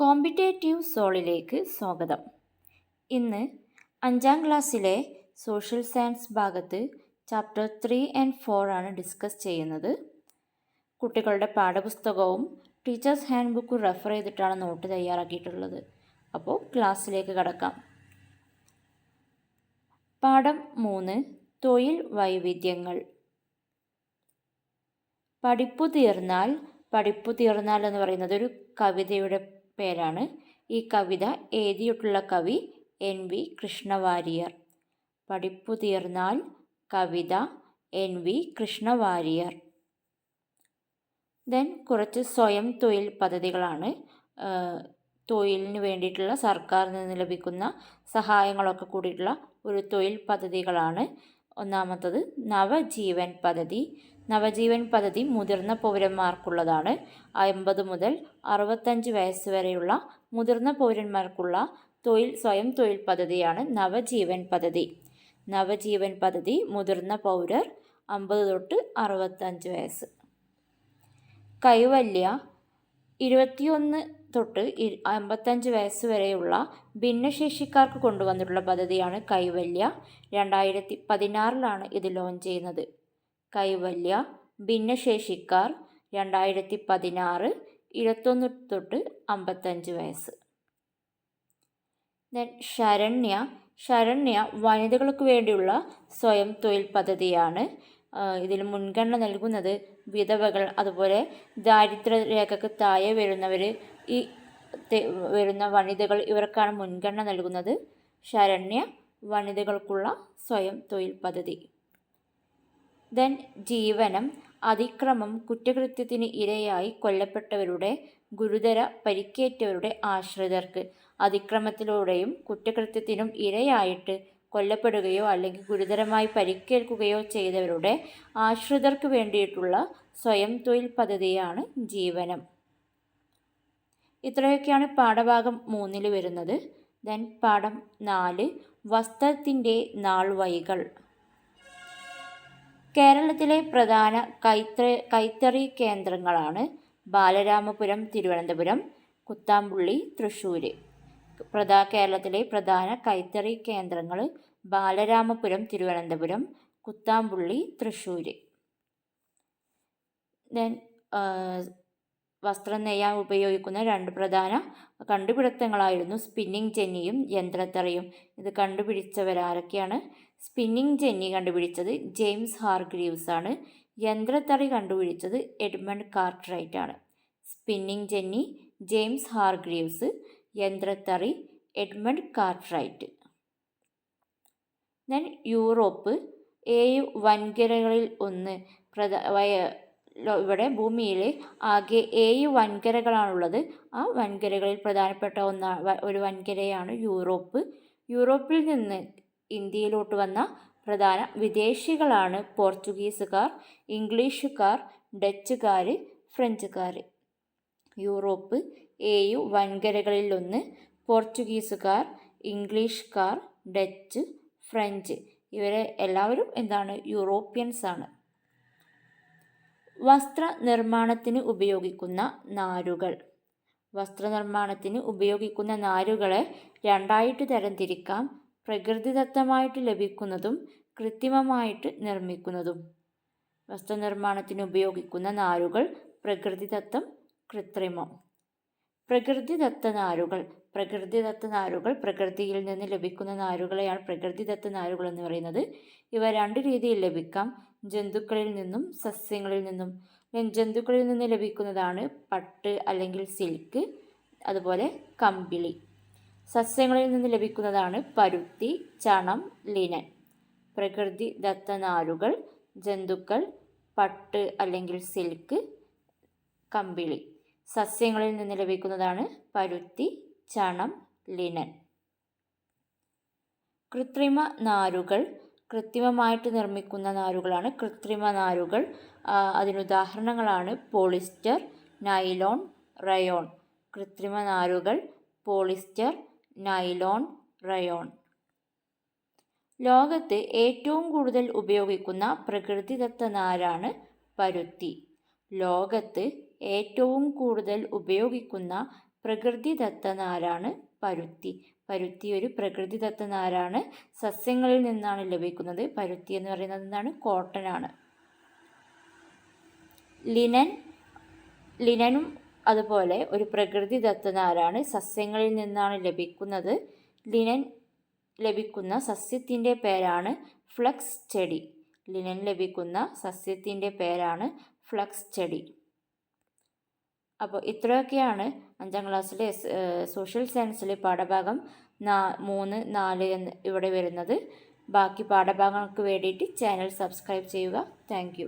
Competitive സോളിലേക്ക് സ്വാഗതം. ഇന്ന് അഞ്ചാം ക്ലാസ്സിലെ സോഷ്യൽ സയൻസ് ഭാഗത്ത് ചാപ്റ്റർ ത്രീ ആൻഡ് ഫോർ ആണ് ഡിസ്കസ് ചെയ്യുന്നത്. കുട്ടികളുടെ പാഠപുസ്തകവും ടീച്ചേഴ്സ് ഹാൻഡ് ബുക്കും റെഫർ ചെയ്തിട്ടാണ് നോട്ട് തയ്യാറാക്കിയിട്ടുള്ളത്. അപ്പോൾ ക്ലാസ്സിലേക്ക് കടക്കാം. പാഠം മൂന്ന് തൊഴിൽ വൈവിധ്യങ്ങൾ. പഠിപ്പു തീർന്നാൽ പഠിപ്പു തീർന്നാൽ എന്ന് പറയുന്നത് ഒരു കവിതയുടെ പേരാണ്. ഈ കവിത എഴുതിയിട്ടുള്ള കവി എൻ വി കൃഷ്ണവാര്യർ. പഠിപ്പു തീർന്നാൽ കവിത എൻ വി കൃഷ്ണവാര്യർ. ദെൻ കുറച്ച് സ്വയം തൊഴിൽ പദ്ധതികളാണ്. തൊഴിലിന് വേണ്ടിയിട്ടുള്ള സർക്കാരിൽ നിന്ന് ലഭിക്കുന്ന സഹായങ്ങളൊക്കെ കൂടിയിട്ടുള്ള ഒരു തൊഴിൽ പദ്ധതികളാണ്. ഒന്നാമത്തത് നവജീവൻ പദ്ധതി. നവജീവൻ പദ്ധതി മുതിർന്ന പൗരന്മാർക്കുള്ളതാണ്. അമ്പത് മുതൽ അറുപത്തഞ്ച് വയസ്സ് വരെയുള്ള മുതിർന്ന പൗരന്മാർക്കുള്ള തൊഴിൽ സ്വയം തൊഴിൽ പദ്ധതിയാണ് നവജീവൻ പദ്ധതി. നവജീവൻ പദ്ധതി മുതിർന്ന പൗരർ അമ്പത് തൊട്ട് അറുപത്തഞ്ച് വയസ്സ്. കൈവല്യ ഇരുപത്തിയൊന്ന് തൊട്ട് അമ്പത്തഞ്ച് വയസ്സ് വരെയുള്ള ഭിന്നശേഷിക്കാർക്ക് കൊണ്ടുവന്നിട്ടുള്ള പദ്ധതിയാണ് കൈവല്യ. രണ്ടായിരത്തി പതിനാറിലാണ് ഇത് ലോഞ്ച് ചെയ്യുന്നത്. കൈവല്യ ഭിന്നശേഷിക്കാർ രണ്ടായിരത്തി പതിനാറ് ഇരുപത്തൊന്ന് തൊട്ട് അമ്പത്തഞ്ച് വയസ്സ്. ദെൻ ശരണ്യ. ശരണ്യ വനിതകൾക്ക് വേണ്ടിയുള്ള സ്വയം തൊഴിൽ പദ്ധതിയാണ്. ഇതിൽ മുൻഗണന നൽകുന്നത് വിധവകൾ അതുപോലെ ദാരിദ്ര്യരേഖക്ക് താഴെ വരുന്നവർ ഈ വരുന്ന വനിതകൾ ഇവർക്കാണ് മുൻഗണന നൽകുന്നത്. ശരണ്യ വനിതകൾക്കുള്ള സ്വയം തൊഴിൽ പദ്ധതി. ദെൻ ജീവനം അതിക്രമം കുറ്റകൃത്യത്തിന് ഇരയായി കൊല്ലപ്പെട്ടവരുടെ ഗുരുതര പരിക്കേറ്റവരുടെ ആശ്രിതർക്ക്. അതിക്രമത്തിലൂടെയും കുറ്റകൃത്യത്തിനും ഇരയായിട്ട് കൊല്ലപ്പെടുകയോ അല്ലെങ്കിൽ ഗുരുതരമായി പരിക്കേൽക്കുകയോ ചെയ്തവരുടെ ആശ്രിതർക്ക് വേണ്ടിയിട്ടുള്ള സ്വയം തൊഴിൽ പദ്ധതിയാണ് ജീവനം. ഇത്രയൊക്കെയാണ് പാഠഭാഗം മൂന്നിൽ വരുന്നത്. ദെൻ പാഠം നാല് വസ്ത്രത്തിന്റെ നാൾവഴികൾ. കേരളത്തിലെ പ്രധാന കൈത്ര കൈത്തറി കേന്ദ്രങ്ങളാണ് ബാലരാമപുരം തിരുവനന്തപുരം കുത്താമ്പുള്ളി തൃശ്ശൂർ പ്രധാ കേരളത്തിലെ പ്രധാന കൈത്തറി കേന്ദ്രങ്ങൾ ബാലരാമപുരം തിരുവനന്തപുരം കുത്താമ്പുള്ളി തൃശ്ശൂർ ദെൻ വസ്ത്രം നെയ്യാൻ ഉപയോഗിക്കുന്ന രണ്ട് പ്രധാന കണ്ടുപിടുത്തങ്ങളായിരുന്നു സ്പിന്നിങ് ജെന്നിയും യന്ത്രത്തറയും. ഇത് കണ്ടുപിടിച്ചവരാരൊക്കെയാണ് സ്പിന്നിങ് ജെന്നി കണ്ടുപിടിച്ചത് ജെയിംസ് ഹാർഗ്രീവ്സ് ആണ്. യന്ത്രത്തറി കണ്ടുപിടിച്ചത് എഡ്മണ്ട് കാർട്ട്റൈറ്റ് ആണ്. സ്പിന്നിങ് ജെന്നി ജെയിംസ് ഹാർഗ്രീവ്സ് യന്ത്രത്തറി എഡ്മണ്ട് കാർട്ട്റൈറ്റ് ദെൻ യൂറോപ്പ് ഏഴ് വൻകരകളിൽ ഒന്ന് പ്രധാ ഇവിടെ ഭൂമിയിൽ ആകെ ഏഴ് വൻകരകളാണുള്ളത്. ആ വൻകരകളിൽ പ്രധാനപ്പെട്ട ഒന്നാ ഒരു വൻകരയാണ് യൂറോപ്പ്. യൂറോപ്പിൽ നിന്ന് ഇന്ത്യയിലോട്ട് വന്ന പ്രധാന വിദേശികളാണ് പോർച്ചുഗീസുകാർ ഇംഗ്ലീഷുകാർ ഡച്ചുകാർ ഫ്രഞ്ചുകാർ യൂറോപ്പ് ഏഴ് വൻകരകളിലൊന്ന് പോർച്ചുഗീസുകാർ ഇംഗ്ലീഷുകാർ ഡച്ച് ഫ്രഞ്ച്. ഇവരെ എല്ലാവരും എന്താണ് യൂറോപ്യൻസ് ആണ് വസ്ത്രനിർമ്മാണത്തിന് ഉപയോഗിക്കുന്ന നാരുകൾ. വസ്ത്രനിർമ്മാണത്തിന് ഉപയോഗിക്കുന്ന നാരുകളെ രണ്ടായിട്ട് തരംതിരിക്കാം. പ്രകൃതിദത്തമായിട്ട് ലഭിക്കുന്നതും കൃത്രിമമായിട്ട് നിർമ്മിക്കുന്നതും. വസ്ത്രനിർമ്മാണത്തിന് ഉപയോഗിക്കുന്ന നാരുകൾ പ്രകൃതിദത്തം കൃത്രിമം. പ്രകൃതിദത്ത നാരുകൾ പ്രകൃതിദത്ത നാരുകൾ പ്രകൃതിയിൽ നിന്ന് ലഭിക്കുന്ന നാരുകളെയാണ് പ്രകൃതിദത്ത നാരുകൾ എന്ന് പറയുന്നത്. ഇവ രണ്ട് രീതിയിൽ ലഭിക്കാം. ജന്തുക്കളിൽ നിന്നും സസ്യങ്ങളിൽ നിന്നും. ജന്തുക്കളിൽ നിന്ന് ലഭിക്കുന്നതാണ് പട്ട് അല്ലെങ്കിൽ സിൽക്ക് അതുപോലെ കമ്പിളി. സസ്യങ്ങളിൽ നിന്ന് ലഭിക്കുന്നതാണ് പരുത്തി ചണം ലിനൻ. പ്രകൃതി ദത്ത നാരുകൾ ജന്തുക്കൾ പട്ട് അല്ലെങ്കിൽ സിൽക്ക് കമ്പിളി. സസ്യങ്ങളിൽ നിന്ന് ലഭിക്കുന്നതാണ് പരുത്തി ചണം ലിനൻ. കൃത്രിമ നാരുകൾ കൃത്രിമമായിട്ട് നിർമ്മിക്കുന്ന നാരുകളാണ് കൃത്രിമ നാരുകൾ. അതിനുദാഹരണങ്ങളാണ് പോളിസ്റ്റർ നൈലോൺ റയോൺ. കൃത്രിമ നാരുകൾ പോളിസ്റ്റർ നൈലോൺ റയോൺ. ലോകത്ത് ഏറ്റവും കൂടുതൽ ഉപയോഗിക്കുന്ന പ്രകൃതിദത്ത നാരാണ് പരുത്തി. ലോകത്ത് ഏറ്റവും കൂടുതൽ ഉപയോഗിക്കുന്ന പ്രകൃതിദത്ത നാരാണ് പരുത്തി. പരുത്തി ഒരു പ്രകൃതിദത്ത നാരാണ് സസ്യങ്ങളിൽ നിന്നാണ് ലഭിക്കുന്നത്. പരുത്തി എന്ന് പറയുന്നത് എന്താണ്? കോട്ടൺ ആണ് ലിനൻ ലിനനും അതുപോലെ ഒരു പ്രകൃതിദത്ത നാരാണ് സസ്യങ്ങളിൽ നിന്നാണ് ലഭിക്കുന്നത്. ലിനൻ ലഭിക്കുന്ന സസ്യത്തിന്റെ പേരാണ് ഫ്ലക്സ് ചെടി. ലിനൻ ലഭിക്കുന്ന സസ്യത്തിന്റെ പേരാണ് ഫ്ലക്സ് ചെടി. അപ്പോൾ ഇത്രയൊക്കെയാണ് അഞ്ചാം ക്ലാസ്സിലെ സോഷ്യൽ സയൻസിലെ പാഠഭാഗം നാ മൂന്ന് നാല് എന്ന് ഇവിടെ വരുന്നത്. ബാക്കി പാഠഭാഗങ്ങൾക്ക് വേണ്ടിയിട്ട് ചാനൽ സബ്സ്ക്രൈബ് ചെയ്യുക. താങ്ക്